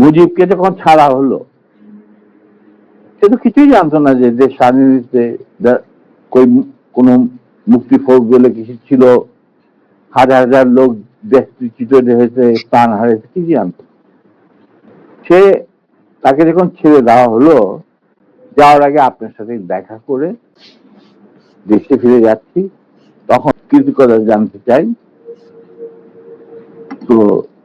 মুজিবকে যখন ছাড়া হলো সে তো কিছুই জানতো না যে দেশ স্বাধীনতে কই কোন মুক্তি ফৌজ বলে কিছু ছিল, হাজার হাজার লোক দেশচ্যুত হয়েছে, প্রাণ হারিয়েছে কি জানতো সে তাকে যখন ছেড়ে দেওয়া হলো, যাওয়ার আগে আপনার সাথে দেখা করে দেশে ফিরে যাচ্ছি, তখন কৃতজ্ঞতা জানতে চাই। তো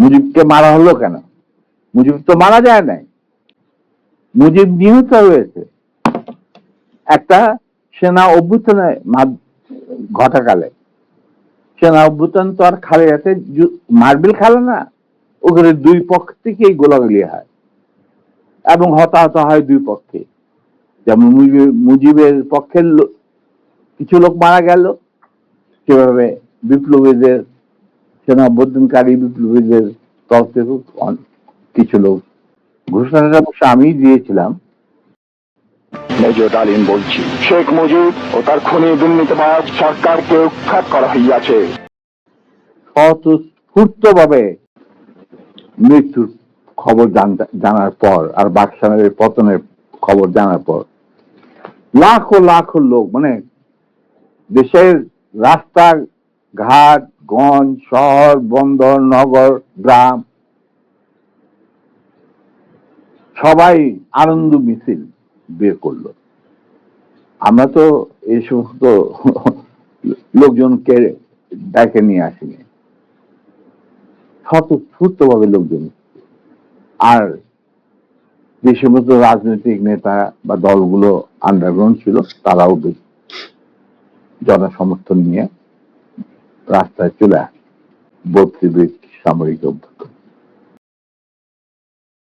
মুজিবকে মারা হলো কেন? মুজিব তো মারা যায় নাই। মুজিব নিহত হয়েছে। একটা সেনা অভ্যুত্থানে ঘটাকালে। সেনা অভ্যুত্থান তো আর খালে যাতে মার্বেল খেলে না, ওখানে দুই পক্ষ থেকেই গোলাগুলি হয়। এবং হতাহত হয় দুই পক্ষে। যেমন মুজিব- মুজিবের পক্ষের কিছু লোক মারা গেল, সেভাবে বিপ্লবীদের সেনা অভ্যুত্থানকারী বিপ্লবীদের তরফ থেকে কিছু লোক। ঘোষণাটা অবশ্য আমি দিয়েছিলাম। মেজর ডালিম বলছি শেখ মুজিব ও তার খুনি দুর্নীতিবাজ সরকারকে উৎখাত করা হইয়াছে। মৃত্যুর খবর জানার পর আর বাকশালের পতনের খবর জানার পর লাখো লাখো লোক মানে দেশের রাস্তা ঘাট গঞ্জ, শহর, বন্দর, নগর, গ্রাম, সবাই আনন্দ মিছিল বের করল। আমরা তো এই সমস্ত লোকজনকে ডেকে নিয়ে আসিনি। স্বতঃস্ফূর্ত ভাবে লোকজন। আর যে সমস্ত রাজনৈতিক নেতা বা দলগুলো আন্ডারগ্রাউন্ড ছিল, তারাও জনসমর্থন নিয়ে রাস্তায় চলে আসে বত্রিবিক সামরিক অভ্যুত্থান।